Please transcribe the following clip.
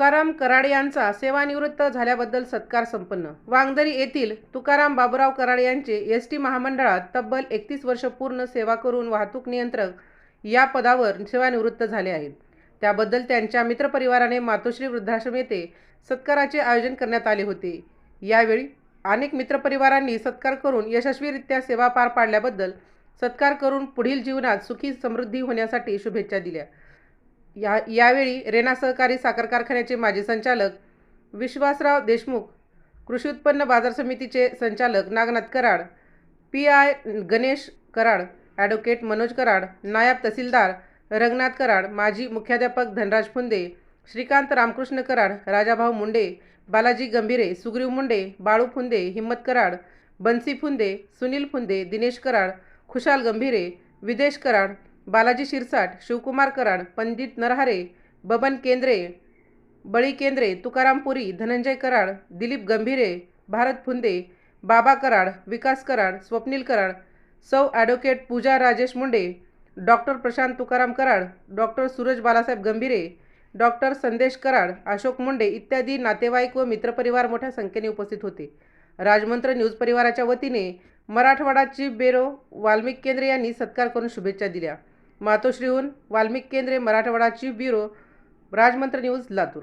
तुकाराम कराड यांचा सेवानिवृत्त झाल्याबद्दल सत्कार संपन्न. वांगदरी येथील तुकाराम बाबुराव कराड यांचे एस टी महामंडळात तब्बल एकतीस वर्ष पूर्ण सेवा करून वाहतूक नियंत्रक या पदावर सेवानिवृत्त झाले आहेत. त्याबद्दल त्यांच्या मित्रपरिवाराने मातोश्री वृद्धाश्रम येथे सत्काराचे आयोजन करण्यात आले होते. यावेळी अनेक मित्रपरिवारांनी सत्कार करून यशस्वीरित्या सेवा पार पाडल्याबद्दल सत्कार करून पुढील जीवनात सुखी समृद्धी होण्यासाठी शुभेच्छा दिल्या. या यावेळी रेना सहकारी साखर कारखान्याचे माजी संचालक विश्वासराव देशमुख कृषी उत्पन्न बाजार समितीचे संचालक Nagnath Karad P I Ganesh Karad advocate Manoj Karad नायब तहसीलदार रंगनाथ कराड माजी मुख्याध्यापक धनराज फुंदे श्रीकांत रामकृष्ण कराड राजाभाऊ मुंडे बालाजी गंभीरे सुग्रीव मुंडे बाळू फुंदे हिम्मत कराड बन्सी फुंदे सुनील फुंदे दिनेश कराड खुशाल गंभीरे विदेश कराड बालाजी शिरसाट शिवकुमार कराड पंडित नरहारे बबन केंद्रे बळी केंद्रे तुकाराम पुरी धनंजय कराड दिलीप गंभीरे भारत फुंदे बाबा कराड विकास कराड स्वप्नील कराड सौ advocate Pooja Rajesh Munde doctor Prashant Tukaram Karad doctor Suraj Balasaheb Gambhire doctor Sandesh Karad Ashok Munde इत्यादी नातेवाईक व मित्रपरिवार मोठ्या संख्येने उपस्थित होते. राजमंत्र न्यूज परिवाराच्या वतीने मराठवाडा चीफ बेरो वाल्मिक केंद्रे यांनी सत्कार करून शुभेच्छा दिल्या. मातोश्रीहून Valmik Kendre Marathwada chief bureau Rajmantra news Latur.